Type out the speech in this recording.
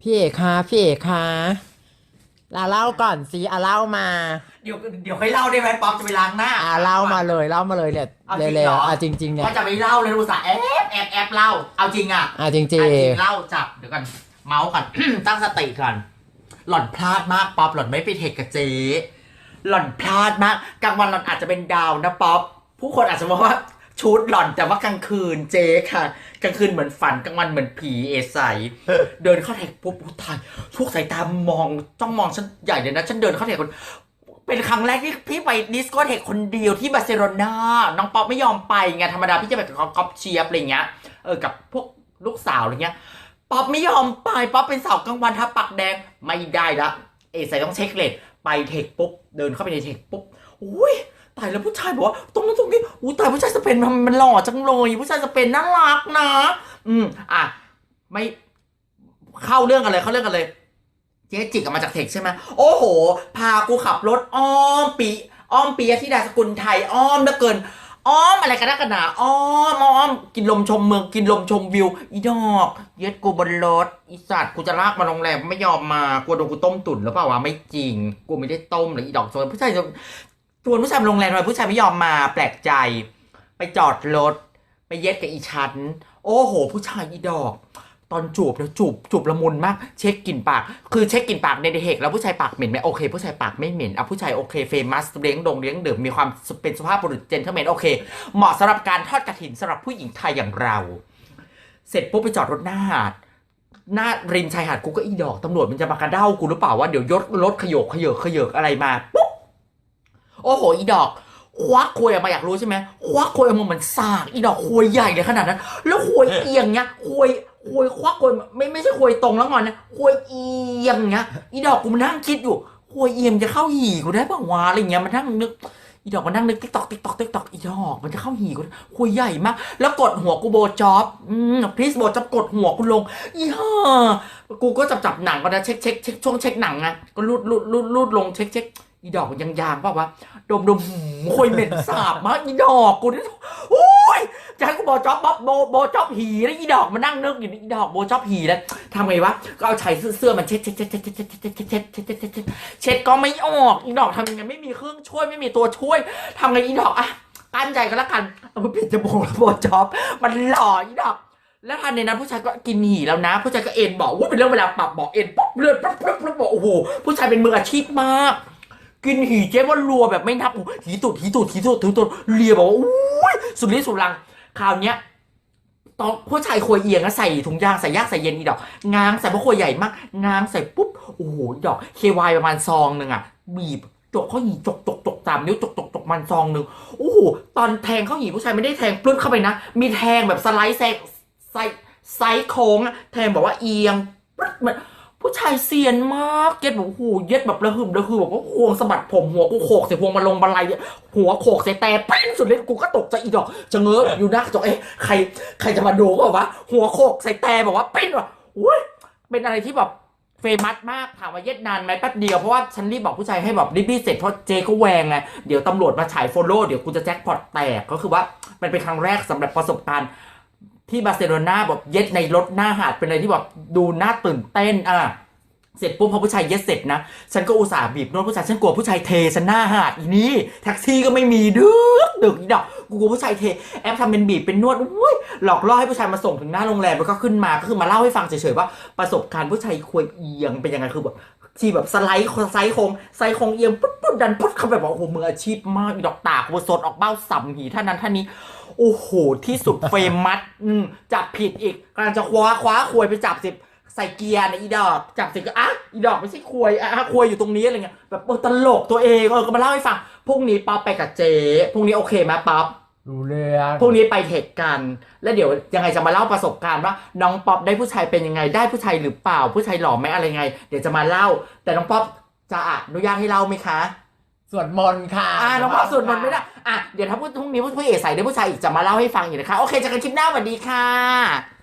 พี่เอกคะพี่เอกคะลาเล่าก่อนสิอะเล่ามา เดี๋ยวเดี๋ยวให้เล่าได้ไหมป๊อปจะไปล้างหน้า อะเล่ามาเลยเล่ามาเลยเนี่ยเอาจริงเร็เหวรอๆอะจริงๆเนี่ยว่าจะไม่เล่าเลยรู้สึกแอบแอบแอบเล่า เอาจริงอะอะจริงอะจริงเล่าจับเดี๋ยวกันเมาส์ก่อน ตั้งสติก่อน หล่อนพลาดมากป๊อปหล่อนไม่ไปเทคกับเจ๊หล่อนพลาดมากกลางวันหล่อนอาจจะเป็นดาวนะป๊อปผู้คนอาจจะมองว่า ชุดหล่อนแต่ว่ากลางคืนเจค่ะ กลางคืนเหมือนฝันกลางวันเหมือนผีเอใสเดินเข้าแท็กปุ๊บตายทุกสายตามองจ้องมองฉันใหญ่เลยนะฉันเดินเข้าแท็กคนเป็นครั้งแรกที่พี่ไปดิสโกเทคคนเดียวที่บาร์เซโลนาน้องป๊อปไม่ยอมไปไงธรรมดาพี่จะไปกับก๊อฟเชียบอะไรเงี้ยเออกับพวกลูกสาวอะไรเงี้ยป๊อปไม่ยอมไปป๊อปเป็นสาวกลางวันทับปักแดงไม่ได้ละเอใส่ต้องเช็คเลทไปเทคปุ๊บเดินเข้าไปในเทคปุ๊บอุ้ย ตายแล้วผู้ชายบอกว่าตรงนั้นตรงนี้อู้ตายผู้ชายสเปนทำไมมันหล่อจังเลยผู้ชายสเปนน่ารักนะ อืมอะไม่เข้าเรื่องกันเลยเข้าเรื่องกันเลย เจ๊จิกออกมาจากเทคใช่ไหมโอ้โห พากูขับรถอ้อมปีอ้อมปียที่ดาสกุลไทยอ้อมเหลือเกินอ้อมอะไรกันนักกันหนาอ้อมอ้อมกินลมชมเมืองกินลมชมวิว อีดอกเย็ดกูบนรถอีสัตว์กูจะลากมาโรงแรมไม่ยอมมากูโดนกูต้มตุ๋นหรือเปล่าวะไม่จริง กูไม่ได้ต้มเลยอีดอกชวนผู้ชาย ชวนผู้ชายโรงแรมทำไมผู้ชายไม่ยอมมาแปลกใจ ไปจอดรถ ไปเย็ดกับอีชั้น โอ้โห ผู้ชายอีดอก ตอนจูบแล้วจูบจูบละมุนมาก เช็คกลิ่นปาก คือเช็คกลิ่นปากในเด็กแล้วผู้ชายปากเหม็นไหมโอเค ผู้ชายปากไม่เหม็นอะผู้ชายโอเคเฟมัสเลี้ยงดงเลี้ยงเดื่มมีความเป็นสุภาพบุรุษเจนเทลแมนโอเค เหมาะสำหรับการทอดกระถินสำหรับผู้หญิงไทยอย่างเรา เสร็จปุ๊บไปจอดรถหน้าหาดหน้าริมชายหาดกูก็อีดอกตำรวจมันจะมากระเด้ากูหรือเปล่าว่าเดี๋ยวยศรถขยกขยกขยเยกอะไรมาปุ๊บ โอ้โห อีดอก ควักควยออกมาอยากรู้ใช่ไหมควักควยออกมาเหมือนสากอีดอกควยใหญ่เลยขนาดนั้น แล้วควยเอียงเนี้ยควยควยควักควยไม่ไม่ใช่ควยตรงแล้วงอนนะควยเอียงเนี้ยอีดอกกูมานั่งคิดอยู่ควยเอียงจะเข้าหี่กูได้ป่าวะอะไรเงี้ยมันนั่งนึกอีดอกมันนั่งนึกติ๊กตอกติ๊กตอกติ๊กตอกอีดอกมันจะเข้าหี่กูควยใหญ่มาก แล้วกดหัวกูโบจ็อบอืมพลีสโบจ็อบกดหัวกูลงอีห่ากูก็จับจับหนังก็นะเช็คเช็คเช็คช่วงเช็คหนังไงก็รูดรูดรูดรูดลงเช็คเช็ค อีดอกมันยังยางป่าวะดมดมหืมควยเหม็นสาบมากอีดอกกูนี่โอ้ยจะให้กูโบจ็อบบ๊อบโบโบจ็อบหีแล้วอีดอกมันนั่งนึกอยู่อีดอกโบจ็อบหีแล้วทำไงวะก็เอาใช้เสื้อมันเช็ดเช็ดเช็ดเช็ดเช็ดเช็ดเช็ดเช็ดเช็ดเช็ดเช็ดเช็ดเช็ดก็ไม่ออกอีดอกทำยังไงไม่มีเครื่องช่วยไม่มีตัวช่วยทำไงอีดอกอะกั้นใจก็แล้วกันเอามาปิดจมูกแล้วโบจ็อบมันหล่ออีดอกแล้วทันในนั้นผู้ชายก็กินหีแล้วนะ ผู้ชายก็เอ็นบอกว่าเป็นเรื่องเวลาปรับบอกเอ็นปั๊บเลือดปั๊บปั๊บปั๊บบอกโอ้โหผู้ชายเป็นมืออาชีพมาก กินหี่เจ๊ว่ารัวแบบไม่นับโอ้โหหีตุดหีตุดหีตุดหีตุดเลียบอกว่าอุ้ยสุดฤทธิ์สุดรังคราวเนี้ยตอนผู้ชายควยเอียงอะใส่ถุงยางใส่ยากใส่เย็นอีดอกง้างใส่พราะควยใหญ่มากง้างใส่ปุ๊บโอ้โหดอกเควายประมาณซองหนึ่งอะบีบจกเข้าหีจกจกจกตามนิ้วจกจกจกมันซองหนึ่งโอ้โหตอนแทงเข้าหีผู้ชายไม่ได้แทงปลื้ดเข้าไปนะ มีแทงแบบสไลด์แซกไซไซส์โค้งอะแทงบอกว่าเอียงปึ๊ดมัน ผู้ชายเซียนมากเย็ดแบบโอ้โหเย็ดแบบระหึมระหือแบบว่าควงสะบัดผมหัวกูโขกใส่พวงมาลงบันไลหัวโขกใส่แต่เป็นสุดเลยกูก็ตกใจอีดอกจะเงอะอยู่น้ากระจกเอ๊ะใครใครจะมาดูก็บอกว่า หัวโขกใส่แต่บอกว่าเป็นว่ะอุ้ยเป็นอะไรที่แบบเฟมัสมากถามว่าเย็ดนานไหมแป๊บเดียวเพราะว่าฉันรีบบอกผู้ชายให้แบบรีบๆเสร็จเพราะเจก็แวงไงเดี๋ยวตำรวจมาฉายโฟโล่เดี๋ยวกูจะแจ็คพอตแตกก็คือว่ามันเป็นครั้งแรกสำหรับประสบการณ์ ที่บาร์เซโลนาแบบเย็ดในรถหน้าหาดเป็นอะไรที่แบบดูน่าตื่นเต้นอะเสร็จปุ๊บพอผู้ชายเย็ดเสร็จนะ ฉันก็อุตส่าห์บีบนวดผู้ชายฉันกลัวผู้ชายเทฉันหน้าหาดอีนี่แท็กซี่ก็ไม่มีดึกดึกอีดอกกูกลัวผู้ชายเทแอปทำเป็นบีบเป็นนวดอุ้ยหลอกล่อให้ผู้ชายมาส่งถึงหน้าโรงแรมแล้วก็ขึ้นมาก็คือมาเล่าให้ฟังเฉยๆว่าประสบการณ์ผู้ชายควรเอียงเป็นยังไงคือแบบ ที่แบบสไลด์ไซส์โครงไซส์โครงเอียงปุ๊บปุ๊บดันปุ๊บเขาแบบว่าโอ้โหมืออาชีพมากอีดอกตากหัวสดออกเบ้าสัมหีท่านั้นท่านี้ โอ้โห ที่สุดเฟรมมัดอืมจับผิดอีกกำลังจะคว้าคว้าควยไปจับสิใส่เกียร์นะอีดอกจับสิก็อะอีดอกไม่ใช่ควยอะควยอยู่ตรงนี้อะไรเงี้ยแบบตลกตัวเองเออก็มาเล่าให้ฟังพรุ่งนี้ป๊อปไปกับเจ๊พรุ่งนี้โอเคไหมป๊อป รู้เรื่องพรุ่งนี้ไปเทคกัน แล้วเดี๋ยวยังไงจะมาเล่าประสบการณ์ว่าน้องป๊อปได้ผู้ชายเป็นยังไง ได้ผู้ชายหรือเปล่า ผู้ชายหล่อไหมอะไรไง เดี๋ยวจะมาเล่า แต่น้องป๊อปจะอนุญาตให้เล่าไหมคะสวดมนต์ค่ะอ่าน้องป๊อปสวดมนต์ไม่ได้อะเดี๋ยวถ้าพูดพรุ่งนี้ผู้เอกใส่ได้ผู้ชายอีกจะมาเล่าให้ฟังอีกนะคะ โอเคเจอกันคลิปหน้าสวัสดีค่ะ